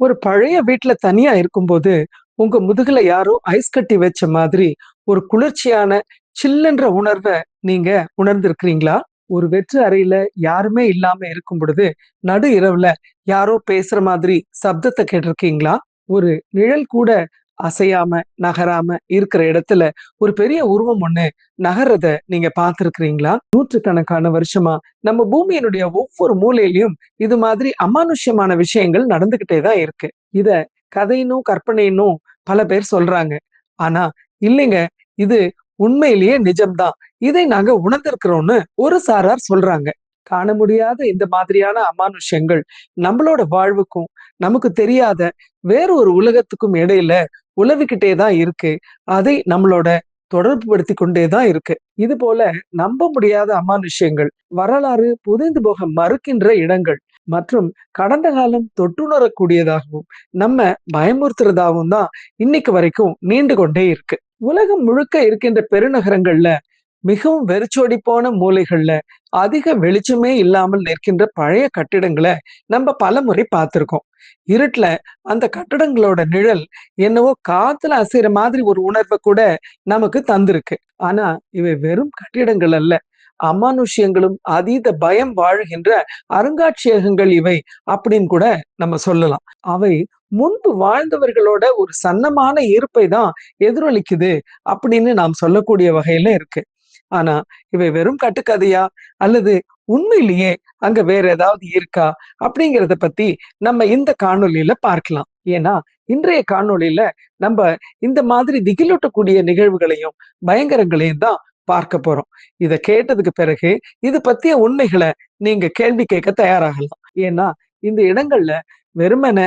ஒரு பழைய வீட்டுல தனியா இருக்கும்போது, உங்க முதுகுல யாரோ ஐஸ் கட்டி வச்ச மாதிரி, ஒரு குளிர்ச்சியான சில்லுன்ற உணர்வ நீங்க உணர்ந்திருக்கிறீங்களா? ஒரு வெற்று அறையில யாருமே இல்லாம இருக்கும் பொழுது, நடு இரவுல யாரோ பேசுற மாதிரி சப்தத்தை கேட்டிருக்கீங்களா? ஒரு நிழல் கூட அசையாம, நகராம இருக்கிற இடத்துல, ஒரு பெரிய உருவம் ஒண்ணு நகர்றத நீங்க பார்த்திருக்கிறீங்களா? நூற்றுக்கணக்கான வருஷமா நம்ம பூமியினுடைய ஒவ்வொரு மூலையிலையும் இது மாதிரி அமானுஷ்யமான விஷயங்கள் நடந்துகிட்டே தான் இருக்கு. இத கதையினும் கற்பனையினும் பல பேர் சொல்றாங்க. ஆனா இல்லைங்க, இது உண்மையிலேயே நிஜம்தான். இதை நாங்க உணர்ந்திருக்கிறோம்னு ஒரு சாரார் சொல்றாங்க. காண முடியாத இந்த மாதிரியான அமானுஷ்யங்கள் நம்மளோட வாழ்வுக்கும், நமக்கு தெரியாத வேற ஒரு உலகத்துக்கும் இடையில உழவிக்கிட்டே தான் இருக்கு. அதை நம்மளோட தொடர்புபடுத்திக் கொண்டே தான் இருக்கு. இது போல நம்ப முடியாத அமானுஷ்யங்கள், வரலாறு புதைந்து போக மறுக்கின்ற இடங்கள் மற்றும் கடந்த காலம் தொட்டுணரக்கூடியதாகவும், நம்ம பயமுறுத்துறதாகவும் தான் இன்னைக்கு வரைக்கும் நீண்டு கொண்டே இருக்கு. உலகம் முழுக்க இருக்கின்ற பெருநகரங்கள்ல மிகவும் வெறிச்சோடி போன மூலைகள்ல அதிக வெளிச்சமே இல்லாமல் நிற்கின்ற பழைய கட்டிடங்களை நம்ம பலமுறை பார்த்திருக்கோம். இருட்டுல அந்த கட்டடங்களோட நிழல் என்னவோ காத்துல அசைற மாதிரி ஒரு உணர்வை கூட நமக்கு தந்திருக்கு. ஆனா இவை வெறும் கட்டிடங்கள் அல்ல. அமானுஷ்யங்களும், அதீத பயம் வாழுகின்ற அருங்காட்சியகங்கள் இவை அப்படின்னு கூட நம்ம சொல்லலாம். அவை முன்பு வாழ்ந்தவர்களோட ஒரு சன்னமான இருப்பை தான் எதிரொலிக்குது அப்படின்னு நாம் சொல்லக்கூடிய வகையில இருக்கு. ஆனா இவை வெறும் கட்டுக்கதையா? அல்லது உண்மையிலேயே அங்க வேற ஏதாவது இருக்கா? அப்படிங்கிறத பத்தி நம்ம இந்த காணொலியில பார்க்கலாம். ஏன்னா இன்றைய காணொலியில நம்ம இந்த மாதிரி திகிலூட்டக்கூடிய நிகழ்வுகளையும், பயங்கரங்களையும் தான் பார்க்க போறோம். இதை கேட்டதுக்கு பிறகு இது பத்திய உண்மைகளை நீங்க கேள்வி கேட்க தயாராகலாம். ஏன்னா இந்த இடங்கள்ல வெறுமன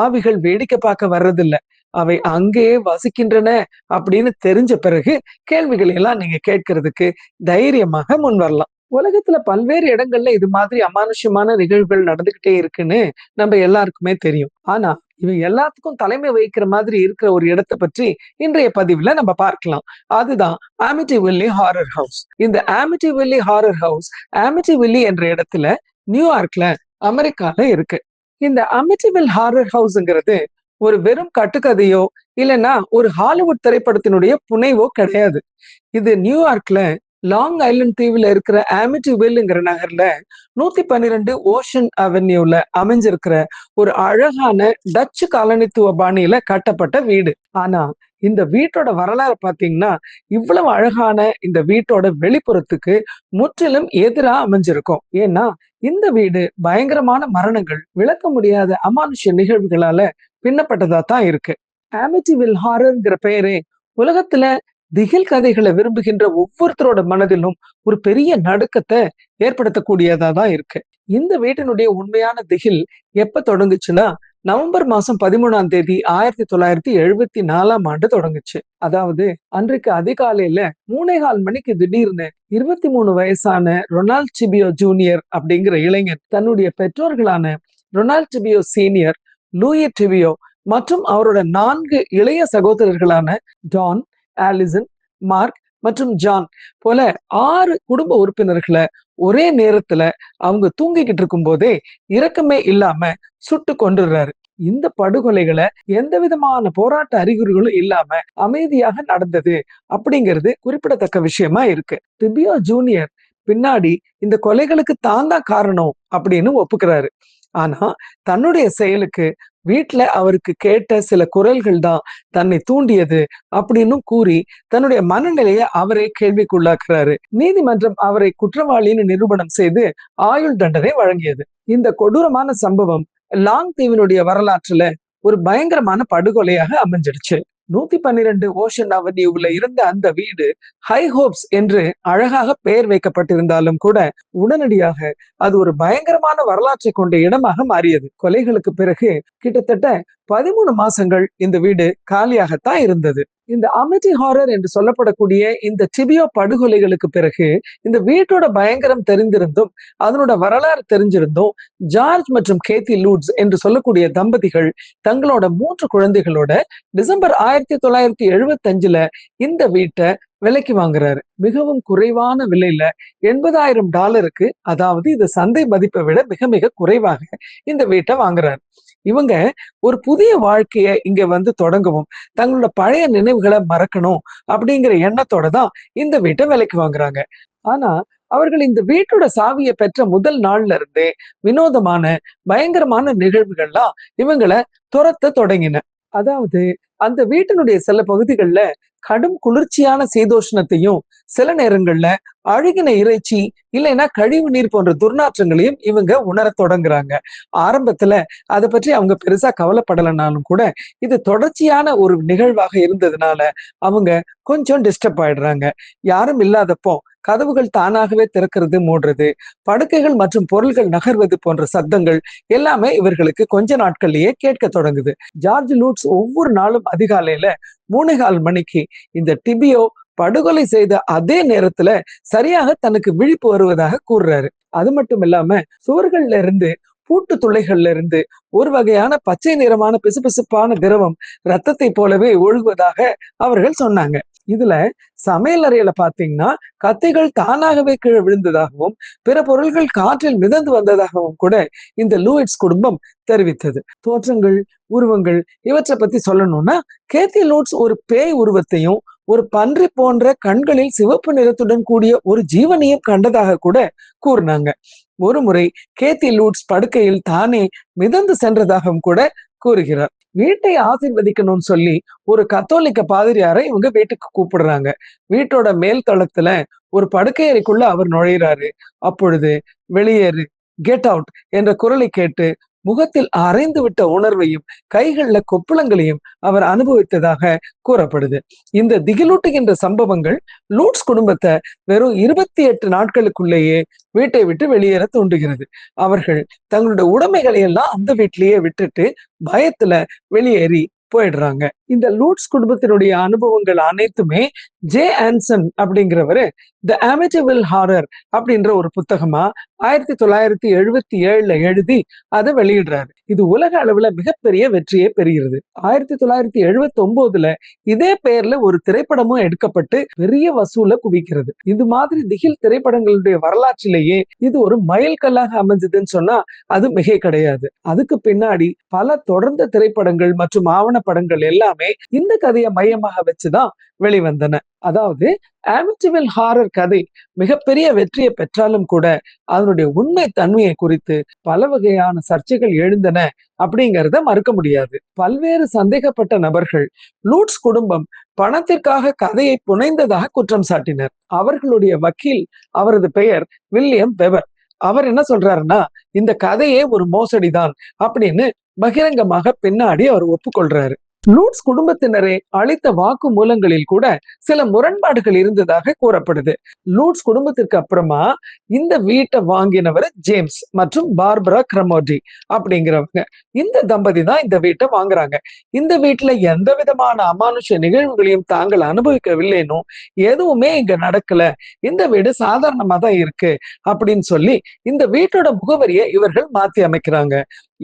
ஆவிகள் வேடிக்கை பார்க்க வர்றதில்ல. அவை அங்கேயே வசிக்கின்றன அப்படின்னு தெரிஞ்ச பிறகு கேள்விகளை எல்லாம் நீங்க கேட்கறதுக்கு தைரியமாக முன் வரலாம். உலகத்துல பல்வேறு இடங்கள்ல இது மாதிரி அமானுஷ்யமான நிகழ்வுகள் நடந்துகிட்டே இருக்குன்னு நம்ம எல்லாருக்குமே தெரியும். ஆனா இவை எல்லாத்துக்கும் தலைமை வகிக்கிற மாதிரி இருக்கிற ஒரு இடத்தை பற்றி இன்றைய பதிவுல நம்ம பார்க்கலாம். அதுதான் ஆமிட்டி வில்லி ஹாரர் ஹவுஸ். இந்த ஆமிட்டிவில்லி ஹாரர் ஹவுஸ் ஆமிட்டி வில்லி என்ற இடத்துல நியூயார்க்ல அமெரிக்கால இருக்கு. இந்த அமிட்டிவில் ஹாரர் ஹவுஸ்ங்கிறது ஒரு வெறும் கட்டுக்கதையோ இல்லைன்னா ஒரு ஹாலிவுட் திரைப்படத்தினுடைய புனைவோ கிடையாது. இது நியூயார்க்ல லாங் ஐலண்ட் தீவுல இருக்கிற ஆமிட்டிவில்ங்கிற நகர்ல 112 ஓஷன் அவென்யூல அமைஞ்சிருக்கிற ஒரு அழகான டச்சு காலனித்துவ பாணியில கட்டப்பட்ட வீடு. ஆனா இந்த வீட்டோட வரலாறு பார்த்தீங்கன்னா, இவ்வளவு அழகான இந்த வீட்டோட வெளிப்புறத்துக்கு முற்றிலும் எதிரா அமைஞ்சிருக்கும். ஏன்னா இந்த வீடு பயங்கரமான மரணங்கள், விளக்க முடியாத அமானுஷ்ய நிகழ்வுகளால பின்னப்பட்டதா தான் இருக்கு. ஆமிட்டிவில் ஹாரர்ங்கிற பெயரே உலகத்துல திகில் கதைகளை விரும்புகின்ற ஒவ்வொருத்தரோட மனதிலும் ஒரு பெரிய நடுக்கத்தை ஏற்படுத்தக்கூடியதா தான் இருக்கு. இந்த வீட்டினுடைய உண்மையான திகில் எப்ப தொடங்குச்சுன்னா, நவம்பர் மாசம் 13ஆம் தேதி 1974ஆம் ஆண்டு தொடங்குச்சு. அதாவது அன்றைக்கு அதிகாலையில 3:15 மணிக்கு திடீர்னு 23 வயசான ரொனால்ட் சிபியோ ஜூனியர் அப்படிங்கிற இளைஞர் தன்னுடைய பெற்றோர்களான Ronald DeFeo senior, Louise DeFeo மற்றும் அவரோட நான்கு இளைய சகோதரர்களான டான், ஆலிசன், மார்க் மற்றும் ஜான் போல ஆறு குடும்ப உறுப்பினர்களை ஒரே நேரத்துல அவங்க தூங்கிக்கிட்டு இருக்கும்போதே இரக்கமே இல்லாம சுட்டு கொண்டுடுறாரு இந்த படுகொலைகள எந்த விதமான போராட்ட அறிகுறிகளும் இல்லாம அமைதியாக நடந்தது அப்படிங்கிறது குறிப்பிடத்தக்க விஷயமா இருக்கு. டிபியோ ஜூனியர் பின்னாடி இந்த கொலைகளுக்கு தான் தான் காரணம் அப்படின்னு ஒப்புக்கிறாரு. ஆனா தன்னுடைய செயலுக்கு வீட்டுல அவருக்கு கேட்ட சில குரல்கள் தான் தன்னை தூண்டியது அப்படின்னும் கூறி தன்னுடைய மனநிலையை அவரே கேள்விக்குள்ளாக்குறாரு. நீதிமன்றம் அவரை குற்றவாளின்னு நிரூபணம் செய்து ஆயுள் தண்டனை வழங்கியது. இந்த கொடூரமான சம்பவம் லாங் தீவினுடைய வரலாற்றுல ஒரு பயங்கரமான படுகொலையாக அமைஞ்சிடுச்சு. 112 ஓஷன் அவென்யூவில் இருந்த அந்த வீடு ஹை ஹோப்ஸ் என்று அழகாக பெயர் வைக்கப்பட்டிருந்தாலும் கூட உடனடியாக அது ஒரு பயங்கரமான வரலாற்றை கொண்ட இடமாக மாறியது. கொலைகளுக்கு பிறகு கிட்டத்தட்ட 13 மாசங்கள் இந்த வீடு காலியாகத்தான் இருந்தது. இந்த அமிட்டி ஹாரர் என்று சொல்லப்படக்கூடிய இந்த டிபியோ படுகொலைகளுக்கு பிறகு இந்த வீட்டோட பயங்கரம் தெரிந்திருந்தும், அதனோட வரலாறு தெரிஞ்சிருந்தும், ஜார்ஜ் மற்றும் கேத்தி லூட்ஸ் என்று சொல்லக்கூடிய தம்பதிகள் தங்களோட மூன்று குழந்தைகளோட டிசம்பர் 1975ல இந்த வீட்டை விலைக்கு வாங்குறாரு. மிகவும் குறைவான விலையில $80,000 அதாவது இது சந்தை மதிப்பை விட மிக மிக குறைவாக இந்த வீட்டை வாங்குறாரு. இவங்க ஒரு புதிய வாழ்க்கையை இங்க வந்து தொடங்கவும் தங்களோட பழைய நினைவுகளை மறக்கணும் அப்படிங்கிற எண்ணத்தோட தான் இந்த வீட்டை விலைக்கு வாங்குறாங்க. ஆனா அவர்கள் இந்த வீட்டோட சாவியை பெற்ற முதல் நாள்ல இருந்தே வினோதமான பயங்கரமான நிகழ்வுகள்லாம் இவங்கள துரத்த தொடங்கின. அதாவது அந்த வீட்டினுடைய சில பகுதிகளில் கடும் குளிர்ச்சியான சீதோஷ்ணத்தையும் சில நேரங்கள்ல அழுகின இறைச்சி இல்லைன்னா கழிவு நீர் போன்ற துர்நாற்றங்களையும் இவங்க உணர தொடங்குறாங்க. ஆரம்பத்துல அதை பற்றி அவங்க பெருசா கவலைப்படலைனாலும் கூட இது தொடர்ச்சியான ஒரு நிகழ்வாக இருந்ததுனால அவங்க கொஞ்சம் டிஸ்டர்ப் ஆயிடுறாங்க. யாரும் இல்லாதப்போ கதவுகள் தானாகவே திறக்கிறது மூடுறது. படுக்கைகள் மற்றும் பொருள்கள் நகர்வது போன்ற சத்தங்கள் எல்லாமே இவர்களுக்கு கொஞ்ச நாட்கள்லயே கேட்க தொடங்குது. ஜார்ஜ் லூட்ஸ் ஒவ்வொரு நாளும் அதிகாலையில மூணேகால் மணிக்கு இந்த டிபியோ படுகொலை செய்த அதே நேரத்துல சரியாக தனக்கு விழிப்பு வருவதாக கூறுறாரு. அது மட்டும் இல்லாம சுவர்கள்ல இருந்து பூட்டு துளைகள்ல இருந்து ஒரு வகையான பச்சை நிறமான பிசுபிசுப்பான திரவம் ரத்தத்தை போலவே ஒழுகுவதாக அவர்கள் சொன்னாங்க. இதுல சமையல் அறையில பாத்தீங்கன்னா கத்தைகள் தானாகவே கீழே விழுந்ததாகவும் பிற பொருள்கள் காற்றில் மிதந்து வந்ததாகவும் கூட இந்த லூயிட்ஸ் குடும்பம் தெரிவித்தது. தோற்றங்கள் உருவங்கள் இவற்றை பத்தி சொல்லணும்னா கேத்தி லூட்ஸ் ஒரு பேய் உருவத்தையும் ஒரு பன்றி போன்ற கண்களில் சிவப்பு நிறத்துடன் கூடிய ஒரு ஜீவனையும் கண்டதாக கூட கூறினாங்க. ஒரு முறை கேத்தி லூட்ஸ் படுக்கையில் தானே மிதந்து சென்றதாகவும் கூட கூறுகிறார். வீட்டை ஆசிர்வதிக்கணும்னு சொல்லி ஒரு கத்தோலிக்க பாதிரியாரை இவங்க வீட்டுக்கு கூப்பிடுறாங்க. வீட்டோட மேல் தளத்துல ஒரு படுக்கையறைக்குள்ள அவர் நுழையிறாரு. அப்பொழுது வெளியேறு கெட் அவுட் என்ற குரலை கேட்டு முகத்தில் அரைந்து விட்ட உணர்வையும் கைகள்ல கொப்புளங்களையும் அவர் அனுபவித்ததாக கூறப்படுது. இந்த திகிலூட்டுகின்ற சம்பவங்கள் லூட்ஸ் குடும்பத்தை வெறும் இருபத்தி எட்டு நாட்களுக்குள்ளேயே வீட்டை விட்டு வெளியேற தூண்டுகிறது. அவர்கள் தங்களுடைய உடைமைகளை எல்லாம் அந்த வீட்டிலேயே விட்டுட்டு பயத்துல வெளியேறி போயிடுறாங்க. இந்த லூட்ஸ் குடும்பத்தினுடைய அனுபவங்கள் அனைத்துமே ஜே ஆன்சன் அப்படிங்கிறவரு த அமெட்டபிள் ஹாரர் அப்படின்ற ஒரு புத்தகமா ஆயிரத்தி தொள்ளாயிரத்தி எழுபத்தி ஏழுல எழுதி அதை வெளியிடுறாரு. இது உலக அளவுல மிகப்பெரிய வெற்றியை பெறுகிறது. ஆயிரத்தி தொள்ளாயிரத்தி எழுபத்தி ஒன்பதுல இதே பெயர்ல ஒரு திரைப்படமும் எடுக்கப்பட்டு பெரிய வசூல குவிக்கிறது. இது மாதிரி திகில் திரைப்படங்களுடைய வரலாற்றிலேயே இது ஒரு மைல்கல்லாக அமைஞ்சதுன்னு சொன்னா அது மிகை கிடையாது. அதுக்கு பின்னாடி பல தொடர்ந்த திரைப்படங்கள் மற்றும் ஆவணப்படங்கள் எல்லாமே இந்த கதையை மையமாக வச்சுதான் வெளிவந்தன. அதாவது ஆமிட்டிவில் ஹாரர் கதை மிகப்பெரிய வெற்றியை பெற்றாலும் கூட அதனுடைய உண்மை தன்மையை குறித்து பல வகையான சர்ச்சைகள் எழுந்தன அப்படிங்கிறத மறுக்க முடியாது. பல்வேறு சந்தேகப்பட்ட நபர்கள் லூட்ஸ் குடும்பம் பணத்திற்காக கதையை புனைந்ததாக குற்றம் சாட்டினர். அவர்களுடைய வக்கீல் அவரது பெயர் வில்லியம் பெவர் அவர் என்ன சொல்றாருன்னா இந்த கதையே ஒரு மோசடிதான் அப்படின்னு பகிரங்கமாக பின்னாடி அவர் ஒப்புக்கொள்றாரு. லூட்ஸ் குடும்பத்தினரை அளித்த வாக்கு மூலங்களில் கூட சில முரண்பாடுகள் இருந்ததாக கூறப்படுது. லூட்ஸ் குடும்பத்திற்கு அப்புறமா இந்த வீட்டை வாங்கினவர் ஜேம்ஸ் மற்றும் பார்பரா கிரமோடி அப்படிங்கிறவங்க. இந்த தம்பதி தான் இந்த வீட்டை வாங்குறாங்க. இந்த வீட்டுல எந்த விதமான அமானுஷ நிகழ்வுகளையும் தாங்கள் அனுபவிக்கவில்லைனும் எதுவுமே இங்க நடக்கல. இந்த வீடு சாதாரணமா தான் இருக்கு அப்படின்னு சொல்லி இந்த வீட்டோட முகவரியை இவர்கள் மாத்தி அமைக்கிறாங்க.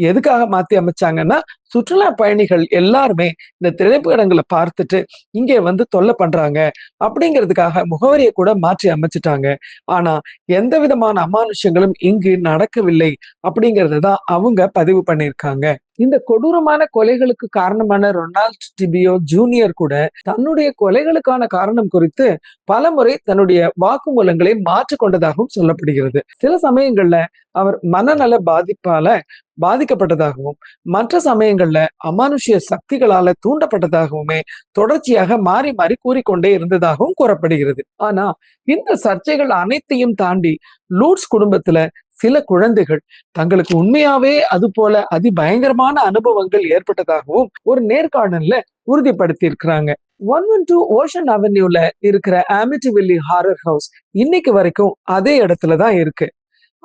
எதுக்காக மாத்தி அமைச்சாங்கன்னா சுற்றுலா பயணிகள் எல்லாருமே இந்த திரைப்படங்களை பார்த்துட்டு இங்கே வந்து தொல்லை பண்றாங்க. அப்படிங்கிறதுக்காக முகவரியை கூட மாற்றி அமைச்சிட்டாங்க. ஆனா எந்த விதமான அமானுஷங்களும் இங்கு நடக்கவில்லை அப்படிங்கறத தான் அவங்க பதிவு பண்ணியிருக்காங்க. இந்த கொடூரமான கொலைகளுக்கு காரணமான ரொனால்ட் டிபியோ ஜூனியர் கூட தன்னுடைய கொலைகளுக்கான காரணம் குறித்து பலமுறை தன்னுடைய வாக்குமூலங்களை மாற்றிக்கொண்டதாகவும் சொல்லப்படுகிறது. சில சமயங்கள்ல அவர் மனநல பாதிப்பால பாதிக்கப்பட்டதாகவும் மற்ற சமயங்கள்ல அமானுஷ்ய சக்திகளால தூண்டப்பட்டதாகவுமே தொடர்ச்சியாக மாறி மாறி கூறிக்கொண்டே இருந்ததாகவும் கூறப்படுகிறது. ஆனா இந்த சர்ச்சைகள் அனைத்தையும் தாண்டி லூட்ஸ் குடும்பத்துல சில குழந்தைகள் தங்களுக்கு உண்மையாவே அது போல அதிபயங்கரமான அனுபவங்கள் ஏற்பட்டதாகவும் ஒரு நேர்காணல்ல உறுதிப்படுத்தி இருக்கிறாங்க ஒன் ஒன் டூ ஓஷன் அவென்யூல இருக்கிற ஆமிட்டிவில்லி ஹாரர் ஹவுஸ் இன்னைக்கு வரைக்கும் அதே இடத்துலதான் இருக்கு.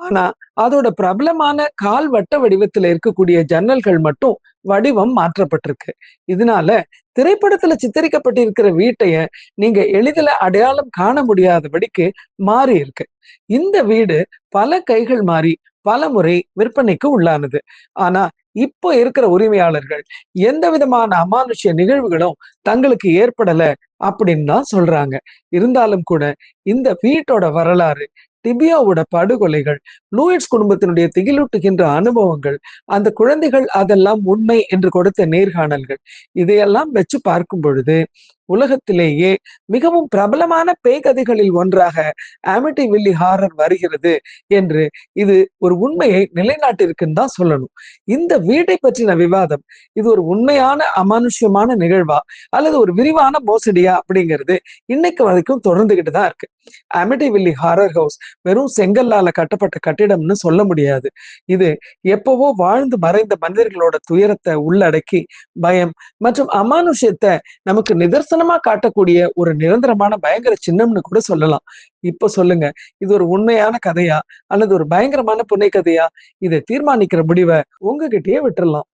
ஆனா அதோட பிரபலமான கால் வட்ட வடிவத்துல இருக்கக்கூடிய ஜன்னல்கள் மட்டும் வடிவம் மாற்றப்பட்டிருக்கு. இதனால திரைப்படத்துல சித்தரிக்கப்பட்டிருக்கிற வீட்டைய நீங்க எளிதில அடையாளம் காண முடியாதபடிக்கு மாறி இருக்கு. இந்த வீடு பல கைகள் மாறி பல முறை விற்பனைக்கு உள்ளானது. ஆனா இப்போ இருக்கிற உரிமையாளர்கள் எந்த விதமான அமானுஷ்ய நிகழ்வுகளும் தங்களுக்கு ஏற்படல அப்படின்னு தான் சொல்றாங்க. இருந்தாலும் கூட இந்த வீட்டோட வரலாறு டிபியாவோட படுகொலைகள் லூயிட்ஸ் குடும்பத்தினுடைய திகிலூட்டுகின்ற அனுபவங்கள் அந்த குழந்தைகள் அதெல்லாம் உண்மை என்று கொடுத்த நேர்காணல்கள் இதையெல்லாம் வச்சு பார்க்கும் பொழுது உலகத்திலேயே மிகவும் பிரபலமான பேய் கதைகளில் ஒன்றாக ஆமிட்டி வில்லி ஹாரர் வருகிறது என்று இது ஒரு உண்மையை நிலைநாட்டிருக்குன்னு தான் சொல்லணும். இந்த வீட்டை பற்றின விவாதம் இது ஒரு உண்மையான அமானுஷ்யமான நிகழ்வா அல்லது ஒரு விரிவான மோசடியா அப்படிங்கிறது இன்னைக்கு வரைக்கும் தொடர்ந்துகிட்டு தான் இருக்கு. அமிட்டி வில்லி ஹாரர் ஹவுஸ் வெறும் செங்கல்லால கட்டப்பட்ட கட்டிடம்னு சொல்ல முடியாது. இது எப்பவோ வாழ்ந்து மறைந்த மனிதர்களோட துயரத்தை உள்ளடக்கி பயம் மற்றும் அமானுஷ்யத்தை நமக்கு நிதர்சனமா காட்டக்கூடிய ஒரு நிரந்தரமான பயங்கர சின்னம்னு கூட சொல்லலாம். இப்ப சொல்லுங்க இது ஒரு உண்மையான கதையா? அல்லது ஒரு பயங்கரமான புனை கதையா இதை தீர்மானிக்கிற முடிவை உங்ககிட்டயே விட்டுறலாம்.